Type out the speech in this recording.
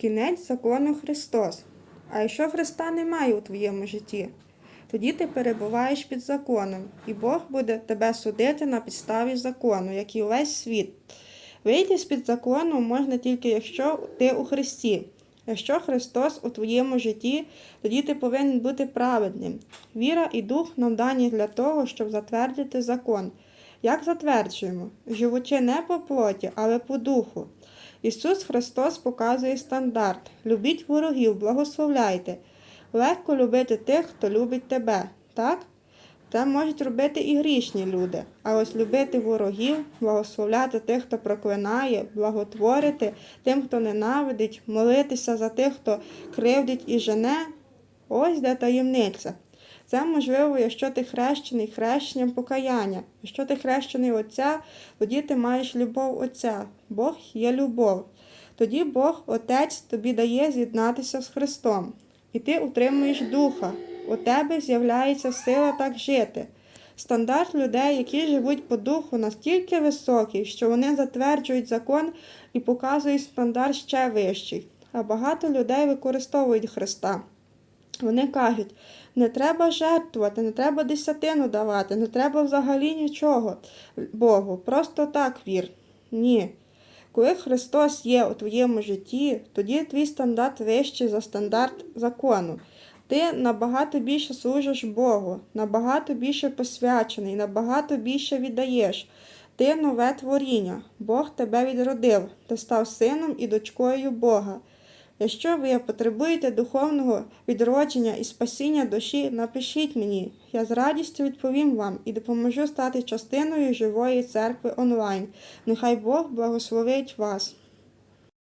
Кінець закону Христос. А якщо Христа немає у твоєму житті, тоді ти перебуваєш під законом, і Бог буде тебе судити на підставі закону, як і увесь світ. Вийти з-під закону можна тільки якщо ти у Христі. Якщо Христос у твоєму житті, тоді ти повинен бути праведним. Віра і дух нам дані для того, щоб затвердити закон. Як затверджуємо? Живучи не по плоті, але по духу. Ісус Христос показує стандарт. Любіть ворогів, благословляйте. Легко любити тих, хто любить тебе, так? Це можуть робити і грішні люди. А ось любити ворогів, благословляти тих, хто проклинає, благотворити тим, хто ненавидить, молитися за тих, хто кривдить і жене. Ось де таємниця. Це можливо, якщо ти хрещений хрещенням покаяння. Якщо ти хрещений Отця, тоді ти маєш любов Отця. Бог є любов. Тоді Бог, Отець, тобі дає з'єднатися з Христом. І ти утримуєш духа. У тебе з'являється сила так жити. Стандарт людей, які живуть по духу, настільки високий, що вони затверджують закон і показують стандарт ще вищий. А багато людей використовують Христа. Вони кажуть, не треба жертвувати, не треба десятину давати, не треба взагалі нічого Богу, просто так вір. Ні. Коли Христос є у твоєму житті, тоді твій стандарт вищий за стандарт закону. Ти набагато більше служиш Богу, набагато більше посвячений, набагато більше віддаєш. Ти нове творіння, Бог тебе відродив, ти став сином і дочкою Бога. Якщо ви потребуєте духовного відродження і спасіння душі, напишіть мені. Я з радістю відповім вам і допоможу стати частиною живої церкви онлайн. Нехай Бог благословить вас.